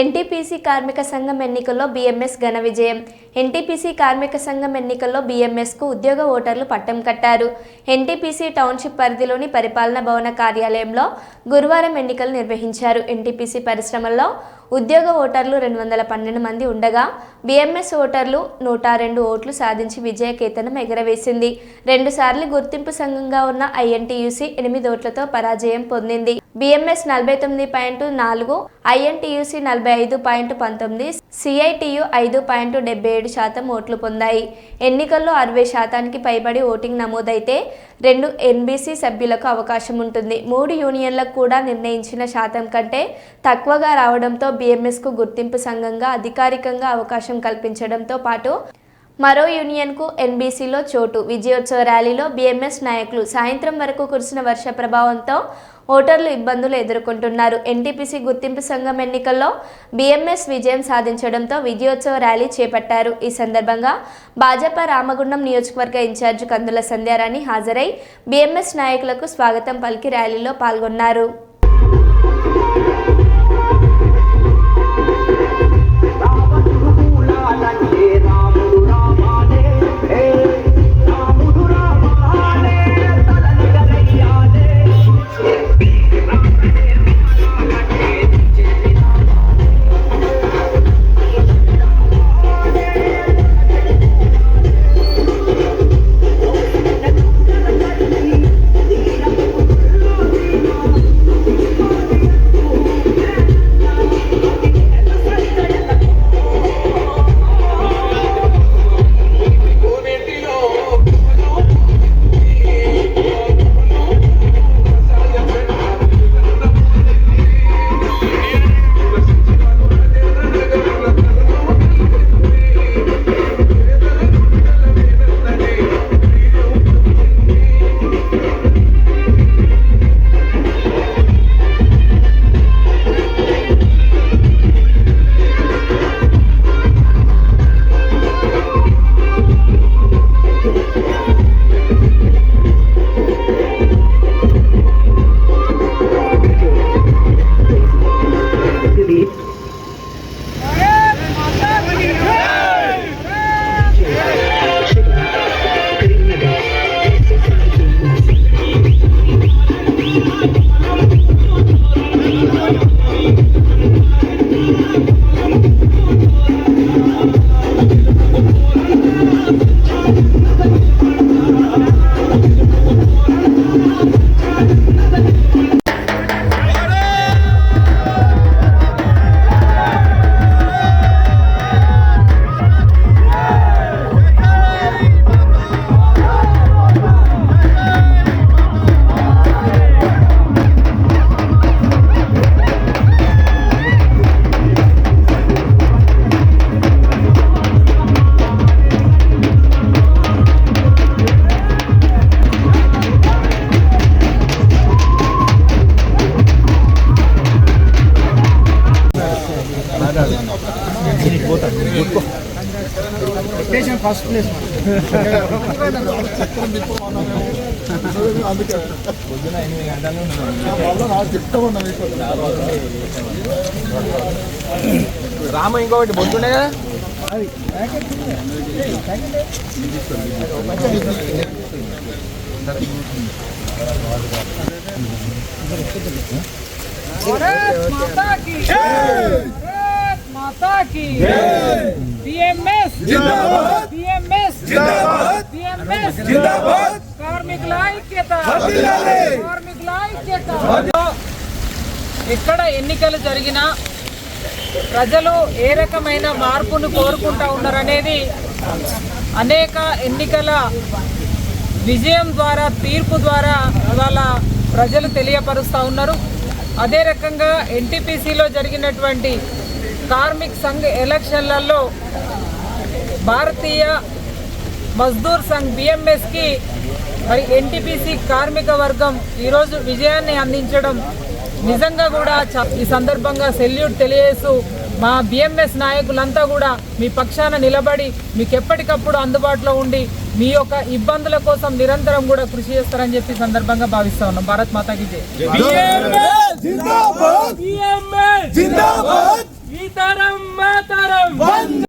NTPC కార్మిక సంఘం ఎన్నికల్లో బీఎంఎస్ ఘన విజయం. ఎన్టీపీసీ కార్మిక సంఘం ఎన్నికల్లో బీఎంఎస్కు ఉద్యోగ ఓటర్లు పట్టం కట్టారు. ఎన్టీపీసీ టౌన్షిప్ పరిధిలోని పరిపాలన భవన కార్యాలయంలో గురువారం ఎన్నికలు నిర్వహించారు. ఎన్టీపీసీ పరిశ్రమల్లో ఉద్యోగ ఓటర్లు రెండు వందల పన్నెండు మంది ఉండగా బీఎంఎస్ ఓటర్లు నూట రెండు ఓట్లు సాధించి విజయకేతనం ఎగరవేసింది. రెండుసార్లు గుర్తింపు సంఘంగా ఉన్న ఐఎన్టీయూసీ ఎనిమిది ఓట్లతో పరాజయం పొందింది. బీఎంఎస్ నలభై తొమ్మిది పాయింట్ నాలుగు ఐఎన్టీయూసీ నలభై ఐదు పాయింట్ పంతొమ్మిది సిఐటియు ఐదు పాయింట్ డెబ్బై ఏడు శాతం ఓట్లు పొందాయి. ఎన్నికల్లో అరవై శాతానికి పైబడి ఓటింగ్ నమోదైతే రెండు ఎన్బీసీ సభ్యులకు అవకాశం ఉంటుంది. మూడు యూనియన్లకు కూడా నిర్ణయించిన శాతం కంటే తక్కువగా రావడంతో బీఎంఎస్కు గుర్తింపు సంఘంగా అధికారికంగా అవకాశం కల్పించడంతో పాటు మరో యూనియన్కు ఎన్బీసీలో చోటు. విజయోత్సవ ర్యాలీలో బీఎంఎస్ నాయకులు సాయంత్రం వరకు కురిసిన వర్ష ప్రభావంతో ఓటర్లు ఇబ్బందులు ఎదుర్కొంటున్నారు. ఎన్టీపీసీ గుర్తింపు సంఘం ఎన్నికల్లో బీఎంఎస్ విజయం సాధించడంతో విజయోత్సవ ర్యాలీ చేపట్టారు. ఈ సందర్భంగా భాజపా రామగుండం నియోజకవర్గ ఇన్ఛార్జ్ కందుల సంధ్యారాణి హాజరై బీఎంఎస్ నాయకులకు స్వాగతం పలికి ర్యాలీలో పాల్గొన్నారు. ఫస్ట్ ప్లేస్ రామ ఇంకొకటి బొద్దుండే కదా भारत माता की भारत माता की बीएमएस जिंदाबाद జిందాబాద్ జిందాబాద్ ఎక్కడ ఎన్నికలు జరిగినా ప్రజలు ఏ రకమైన మార్పును కోరుకుంటా ఉన్నారనేది అనేక ఎన్నికల విజయం ద్వారా తీర్పు ద్వారా వాళ్ళ ప్రజలు తెలియపరుస్తూ ఉన్నారు. అదే రకంగా ఎన్టీపీసీలో జరిగినటువంటి కార్మిక్ సంఘ్ ఎలక్షన్లలో భారతీయ మజ్దూర్ సంఘ్ బిఎంఎస్కి మరి ఎన్టీపీసీ కార్మిక వర్గం ఈరోజు విజయాన్ని అందించడం నిజంగా కూడా ఈ సందర్భంగా సెల్యూట్ తెలియజేస్తూ మా బిఎంఎస్ నాయకులంతా కూడా మీ పక్షాన నిలబడి మీకు ఎప్పటికప్పుడు అందుబాటులో ఉండి మీ యొక్క ఇబ్బందుల కోసం నిరంతరం కూడా కృషి చేస్తారని చెప్పి సందర్భంగా భావిస్తా ఉన్నాం. భారత్ మాతాకి జై. జిందాబాద్! జిందాబాద్! జిందాబాద్